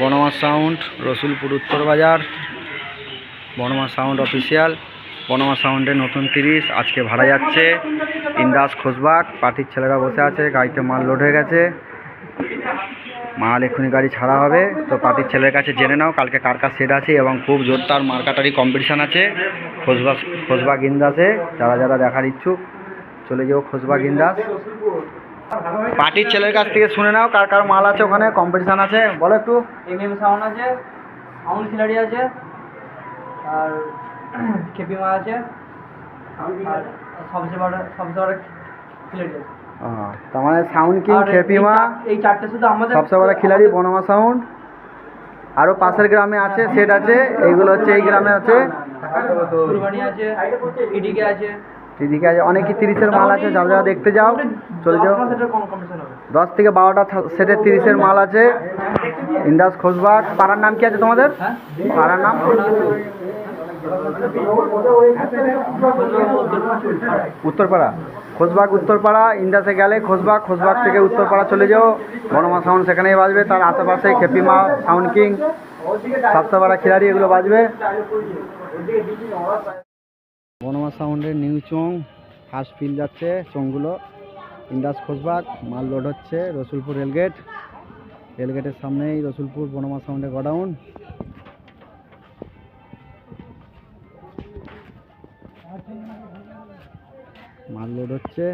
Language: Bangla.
বনমা সাউন্ড, রসুলপুর উত্তর বাজার, বনমা সাউন্ড অফিসিয়াল, বনমা সাউন্ডে নতুন তিরিশ, আজকে ভাড়া যাচ্ছে। ইন্দাস খোসবাগ পার্টির ছেলেরা বসে আছে, গাড়িতে মাল লোড হয়ে গেছে। মাল এক্ষুনি গাড়ি ছাড়া হবে। তো পার্টির ছেলের কাছে জেনে নাও, কালকে কার কার সেট আছে এবং খুব জোরদার মার্কাটারি কম্পিটিশান আছে খোসবাগ খোসবাগ ইন্দাসে। যারা যারা দেখার ইচ্ছুক, চলে যাও খোসবাগ ইন্দাস। পার্টির ছেলের কাছ থেকে শুনে নাও কার কার মাল আছে ওখানে কম্পিটিশান আছে। বলো একটু। এম এম সাউন্ড আছে সাউন্ড খিলাড়ি আছে আর খেপিমা আছে আর সবচেয়ে বড় সবচেয়ে বড় খিলাড়ি আছে। তার মানে সাউন্ড কিং খেপিমা এই চারটে শুধু আমাদের সবচেয়ে বড় খিলাড়ি বনমা সাউন্ড আরও পাশের গ্রামে আছে সেট আছে এইগুলো হচ্ছে এই গ্রামে আছে। আছে আছে। আছে অনেকই তিরিশের মাল আছে যারা যারা দেখতে যাও। চলে যাও। দশ থেকে বারোটা সেটের তিরিশের মাল আছে। ইন্দাস খোসবাগ পাড়ার নাম কি আছে তোমাদের? পাড়ার নাম? উত্তরপাড়া। খোসবাগ উত্তরপাড়া। ইন্দাসে গেলে খোসবাগ খোসবাগ থেকে উত্তরপাড়া চলে যাও। বনমা সাউন্ড সেখানেই বাজবে। তার আশেপাশে খেপিমা সাউন্ড কিং সাতসাপাড়া খিলাড়ি এগুলো বাজবে। বনমা সাউন্ডের নিউ চং ফার্স্ট ফিল যাচ্ছে চংগুলো ইন্দাস খোসবাগ মাল লোড হচ্ছে রসুলপুর রেলগেট রেলগেটের সামনেই রসুলপুর বনমা সাউন্ডের গোডাউন। মাল লোড হচ্ছে